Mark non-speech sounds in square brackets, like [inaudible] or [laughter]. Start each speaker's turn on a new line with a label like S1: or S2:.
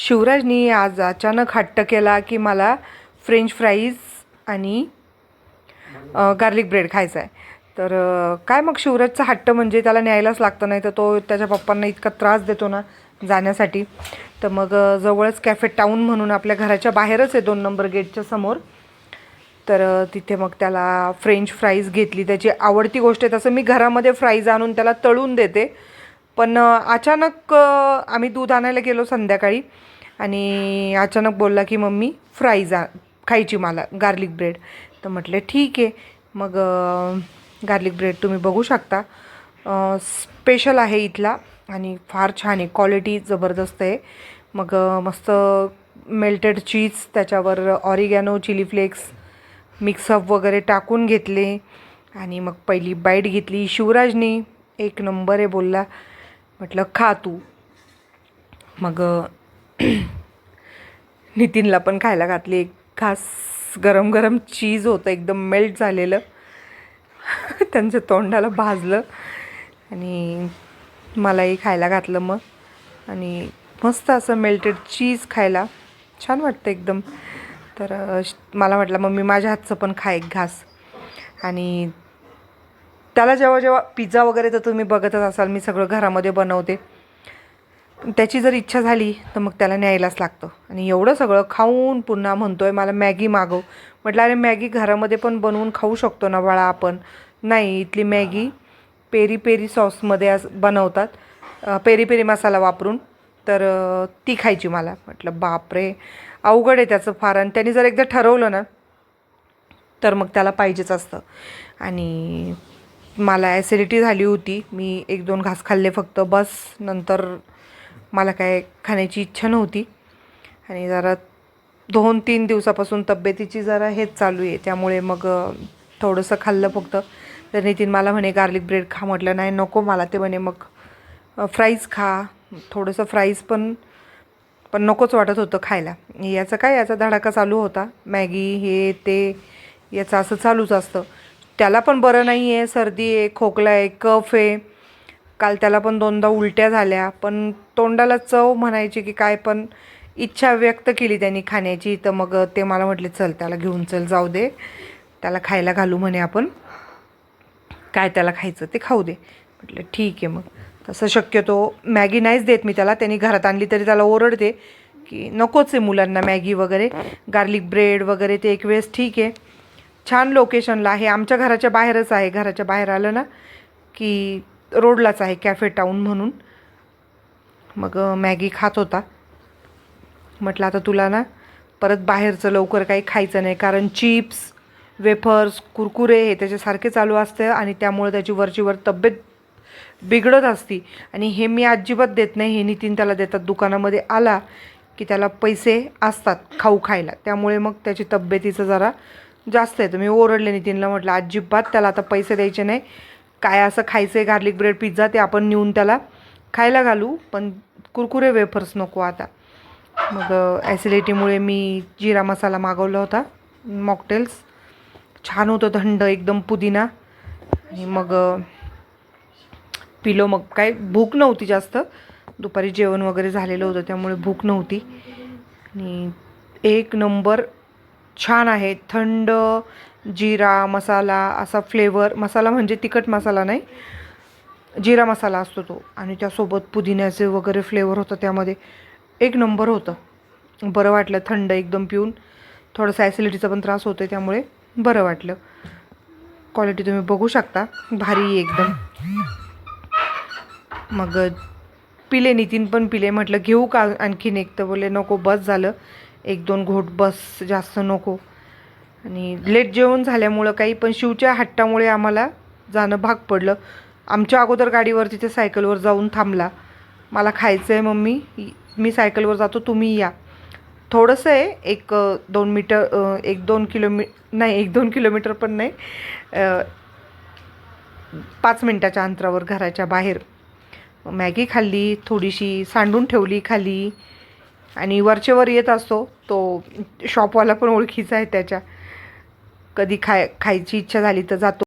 S1: शिवराजनी आज अचानक हट्ट केला की मला फ्रेंच फ्राईज आणि गार्लिक ब्रेड खायचा आहे तर काय मग शिवराजचा हट्ट म्हणजे त्याला न्यायलाच लागतं नाही तर तो त्याच्या पप्पांना इतका त्रास देतो ना जाण्यासाठी. तर मग जवळच कॅफे टाऊन म्हणून आपल्या घराच्या बाहेरच आहे दोन नंबर गेटच्या समोर. तर तिथे मग त्याला फ्रेंच फ्राईज घेतली. त्याची आवडती गोष्ट आहे तसं मी घरामध्ये फ्राईज आणून त्याला तळून देते. पण अचानक आम्ही दूध आणायला गेलो संध्याकाळी आणि अचानक बोलला की मम्मी फ्राईज आ खायची मला गार्लिक ब्रेड तर म्हटलं ठीक आहे. मग गार्लिक ब्रेड तुम्ही बघू शकता. स्पेशल आहे इथला आणि फार छान आहे क्वालिटी जबरदस्त आहे. मग मस्त मेल्टेड चीज त्याच्यावर ऑरिगॅनो चिली फ्लेक्स मिक्सअप वगैरे टाकून घेतले. आणि मग पहिली बाईट घेतली शिवराजनी. एक नंबर आहे बोलला. म्हटलं खा तू. मग [clears throat] नितीनला पण खायला घातली. एक खास गरम गरम चीज होतं एकदम मेल्ट झालेलं. [laughs] त्यांच्या तोंडाला भाजलं. आणि मलाही खायला घातलं मग. आणि मस्त असं मेल्टेड चीज खायला. छान वाटतं एकदम. तर श- मला वाटलं मी माझ्या हातचं पण खा एक घास. आणि त्याला जेव्हा जेव्हा पिझ्झा वगैरे तर तुम्ही बघतच असाल मी सगळं घरामध्ये बनवते. त्याची जर इच्छा झाली तर मग त्याला न्यायलाच लागतं. आणि एवढं सगळं खाऊन पुन्हा म्हणतो आहे मला मॅगी मागव. म्हटलं अरे मॅगी घरामध्ये पण बनवून खाऊ शकतो ना बाळा आपण? नाही इथली मॅगी पेरी पेरी सॉसमध्ये आज बनवतात. पेरी पेरी मसाला वापरून. तर ती खायची मला. म्हटलं बापरे! अवघड आहे त्याचं फार. आणि त्यांनी जर एकदा ठरवलं ना तर मग त्याला पाहिजेच असतं. आणि मला ॲसिडिटी झाली होती. मी एक दोन घास खाल्ले फक्त. बस नंतर मला काय खाण्याची इच्छा नव्हती. आणि जरा दोन तीन दिवसापासून तब्येतीची जरा हेच चालू आहे. त्यामुळे मग थोडंसं खाल्लं फक्त. तर नितीन मला म्हणे गार्लिक ब्रेड खा. म्हटलं नाही नको. मला ते म्हणे मग फ्राईज खा. थोडंसं फ्राईज पण पण नकोच वाटत होतं खायला. याचं काय याचा धडाका चालू होता. मॅगी हे ते याचं असं चालूच असतं. त्याला पण बरं नाही आहे सर्दी आहे खोकला आहे कफ आहे. काल त्याला पण दोनदा उलट्या झाल्या. पण तोंडाला चव म्हणायची की काय पण इच्छा व्यक्त केली त्यांनी खाण्याची. तर मग ते मला म्हटले चल त्याला घेऊन चल जाऊ दे. त्याला खायला घालू म्हणे आपण. काय त्याला खायचं ते खाऊ दे. म्हटलं ठीक आहे मग. तसं शक्यतो मॅगी नाहीच देत मी त्याला. त्यांनी घरात आणली तरी त्याला ओरडते की नकोच आहे मुलांना मॅगी वगैरे. गार्लिक ब्रेड वगैरे ते एक वेळेस ठीक आहे. छान लोकेशनला आहे. आमच्या घराच्या बाहेरच आहे. घराच्या बाहेर आलं ना की रोडलाच आहे कॅफे टाऊन म्हणून. मग मॅगी खात होता. म्हटलं आता तुला ना परत बाहेरचं लवकर काही खायचं नाही. कारण चिप्स वेफर्स कुरकुरे हे त्याच्यासारखे चालू असते आणि त्यामुळे त्याची वरची वर तब्येत बिघडत असती. आणि हे मी अजिबात देत नाही. हे नितीन त्याला देतात. दुकानामध्ये आला की त्याला पैसे असतात खाऊ खायला. त्यामुळे मग त्याची तब्येतीचं जरा जास्त येतं मी ओरडले नितीनला म्हटलं अजिबात त्याला आता पैसे द्यायचे नाही. काय असं खायचं आहे गार्लिक ब्रेड पिझ्झा ते आपण नेऊन त्याला खायला घालू. पण कुरकुरे वेफर्स नको आता. मग ॲसिडिटीमुळे मी जिरा मसाला मागवला होता मॉकटेल्स छान होतं थंड एकदम पुदिना. आणि मग पिलो मग काय भूक नव्हती जास्त. दुपारी जेवण वगैरे झालेलं होतं त्यामुळे भूक नव्हती. आणि एक नंबर छान आहे. थंड जिरा मसाला असा फ्लेवर मसाला म्हणजे तिखट मसाला नाही जिरा मसाला असतो तो. आणि त्यासोबत पुदिन्याचे वगैरे फ्लेवर होतं त्यामध्ये. एक नंबर होतं. बरं वाटलं थंड एकदम पिऊन. थोडंसं ॲसिडिटीचा पण त्रास होतो त्यामुळे बरं वाटलं. क्वालिटी तुम्ही बघू शकता. भारी एकदम. मग पिले नितीन पण पिले. म्हटलं घेऊ का आणखीन एक? तर बोले नको बस झालं. एक दोन घोट बस जास्त नको. आणि लेट जेवण झाल्यामुळं काही पण शिवच्या हट्टामुळे आम्हाला जाणं भाग पडलं. आमच्या अगोदर गाडीवर तिथे सायकलवर जाऊन थांबला. मला खायचं आहे मम्मी मी सायकलवर जातो तुम्ही या. थोडंसं आहे एक दोन मीटर एक दोन किलोमी नाही एक दोन किलोमीटर पण नाही. पाच मिनटाच्या अंतरावर घराच्या बाहेर. मॅगी खाल्ली थोडीशी सांडून ठेवली खाली. आणि वरचेवर येत असतो तो शॉपवाला पण ओळखीचा आहे त्याच्या. कधी खाय खायची इच्छा झाली तर जातो.